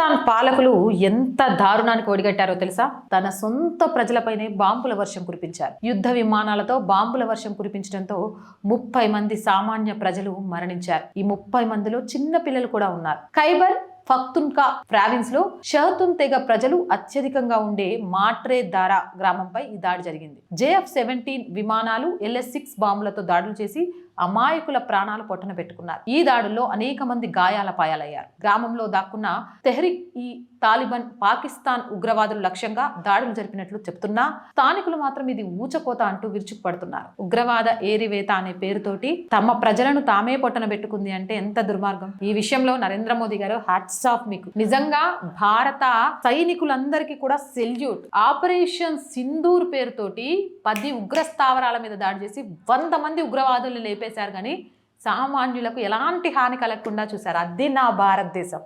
పాకిస్తాన్ పాలకులు ఎంత దారుణానికి ఒడిగట్టారో తెలుసా? తన సొంత ప్రజలపైనే బాంబుల వర్షం కురిపించారు. యుద్ధ విమానాలతో బాంబుల వర్షం కురిపించడంతో ముప్పై మంది సామాన్య ప్రజలు మరణించారు. ఈ ముప్పై మందిలో చిన్న పిల్లలు కూడా ఉన్నారు. ఖైబర్ ఫక్తున్కా ప్రావిన్స్లో షహతున్ తెగ ప్రజలు అత్యధికంగా ఉండే మాట్రే దారా గ్రామంపై ఈ దాడి జరిగింది. జేఎఫ్ సెవెంటీన్ విమానాలు ఎల్ఎస్ సిక్స్ బాంబులతో దాడులు చేసి అమాయకుల ప్రాణాలు పొట్టన పెట్టుకున్నారు. ఈ దాడుల్లో అనేక మంది గాయాల పాయాలయ్యారు. గ్రామంలో దాక్కున్న తెహ్రిక్ ఈ తాలిబాన్ పాకిస్తాన్ ఉగ్రవాదులు లక్ష్యంగా దాడులు జరిపినట్లు చెప్తున్నా స్థానికులు మాత్రం ఇది ఊచకోత అంటూ విరుచుకుపడుతున్నారు. ఉగ్రవాద ఏరివేత అనే పేరుతోటి తమ ప్రజలను తామే పొట్టన పెట్టుకుంది అంటే ఎంత దుర్మార్గం? ఈ విషయంలో నరేంద్ర మోదీ గారు హ్యాట్స్ ఆఫ్ మీకు. నిజంగా భారత సైనికులందరికీ కూడా సెల్యూట్. ఆపరేషన్ సింధూర్ పేరుతోటి పది ఉగ్ర స్థావరాల మీద దాడి చేసి వంద మంది ఉగ్రవాదుల్ని లేపేశారు కానీ సామాన్యులకు ఎలాంటి హాని కలగకుండా చూశారు. అది నా భారతదేశం.